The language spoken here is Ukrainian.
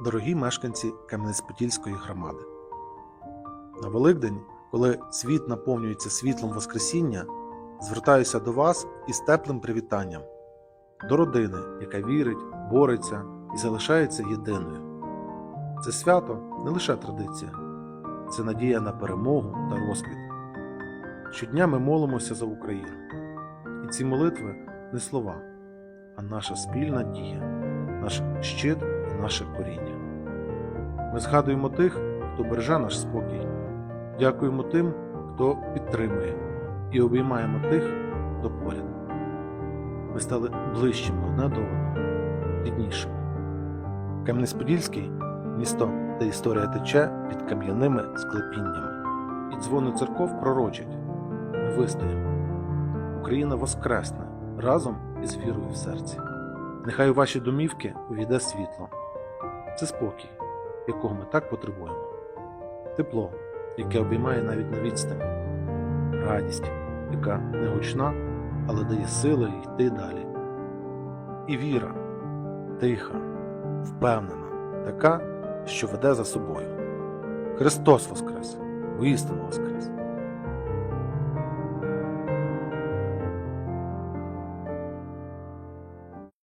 Дорогі мешканці Кам'янець-Подільської громади. На Великдень, коли світ наповнюється світлом Воскресіння, звертаюся до вас із теплим привітанням, до родини, яка вірить, бореться і залишається єдиною. Це свято не лише традиція, це надія на перемогу та розквіт. Щодня ми молимося за Україну. І ці молитви не слова, а наша спільна дія, наш щит наше коріння. Ми згадуємо тих, хто береже наш спокій, дякуємо тим, хто підтримує, і обіймаємо тих, хто поряд. Ми стали ближчими одне до одного, ріднішими. Кам'янець-Подільський місто, де історія тече під кам'яними склепіннями, і дзвони церков пророчать. Ми вистоїмо. Україна воскресне разом із вірою в серці. Нехай у ваші домівки увійде світло. Це спокій, якого ми так потребуємо. Тепло, яке обіймає навіть на відстані. Радість, яка не гучна, але дає сили йти далі. І віра тиха, впевнена, така, що веде за собою. Христос Воскрес! Воістину Воскрес!